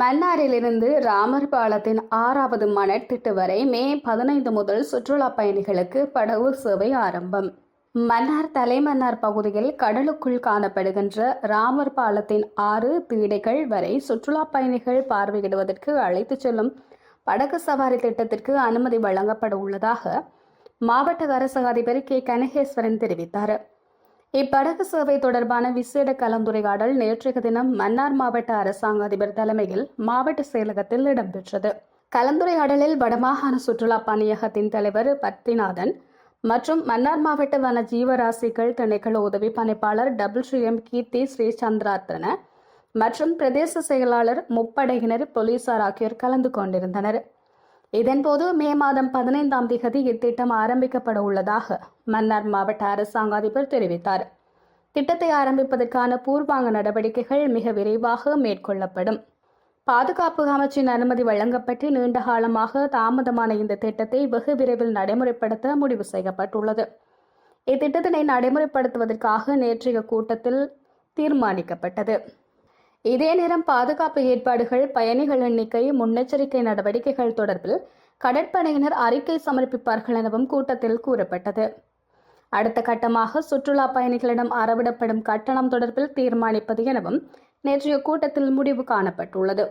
மன்னாரிலிருந்து ராமர் பாலத்தின் ஆறாவது மணற்திட்டு வரை மே பதினைந்து முதல் சுற்றுலா பயணிகளுக்கு படகு சேவை ஆரம்பம். மன்னார் தலைமன்னார் பகுதியில் கடலுக்குள் காணப்படுகின்ற ராமர் பாலத்தின் ஆறு தீடைகள் வரை சுற்றுலா பயணிகள் பார்வையிடுவதற்கு அழைத்துச் செல்லும் படகு சவாரி திட்டத்திற்கு அனுமதி வழங்கப்பட உள்ளதாக மாவட்ட அரசு அதிபர் கே. கனகேஸ்வரன் தெரிவித்தார். இப்படகு சேவை தொடர்பான விசேட கலந்துரையாடல் நேற்றைய தினம் மன்னார் மாவட்ட அரசாங்க அதிபர் தலைமையில் மாவட்ட செயலகத்தில் இடம்பெற்றது. கலந்துரையாடலில் வடமாகாண சுற்றுலா பணியகத்தின் தலைவர் பத்ரிநாதன் மற்றும் மன்னார் மாவட்ட வன ஜீவராசிகள் திணைக்கள உதவி பணிப்பாளர் டபுள் ஸ்ரீ எம் கீர்த்தி ஸ்ரீசந்திராத்தன மற்றும் பிரதேச செயலாளர் முப்படையினர் போலீசார் ஆகியோர் கலந்து கொண்டிருந்தனர். இதன்போது மே மாதம் பதினைந்தாம் திகதி இத்திட்டம் ஆரம்பிக்கப்பட உள்ளதாக மன்னார் மாவட்ட அரசாங்க அதிபர் தெரிவித்தார். திட்டத்தை ஆரம்பிப்பதற்கான பூர்வாங்க நடவடிக்கைகள் மிக விரைவாக மேற்கொள்ளப்படும். பாதுகாப்பு அமைச்சின் அனுமதி வழங்கப்பட்டு நீண்ட காலமாக தாமதமான இந்த திட்டத்தை வெகு விரைவில் நடைமுறைப்படுத்த முடிவு செய்யப்பட்டுள்ளது. இத்திட்டத்தினை நடைமுறைப்படுத்துவதற்காக நேற்றைய கூட்டத்தில் தீர்மானிக்கப்பட்டது. இதே நேரம் பாதுகாப்பு ஏற்பாடுகள் பயணிகள் எண்ணிக்கை முன்னெச்சரிக்கை நடவடிக்கைகள் தொடர்பில் கடற்படையினர் அறிக்கை சமர்ப்பிப்பார்கள் எனவும் கூட்டத்தில் கூறப்பட்டது. அடுத்த கட்டமாக சுற்றுலா பயணிகளிடம் அறவிடப்படும் கட்டணம் தொடர்பில் தீர்மானிப்பது எனவும் நேற்றைய கூட்டத்தில் முடிவு காணப்பட்டுள்ளது.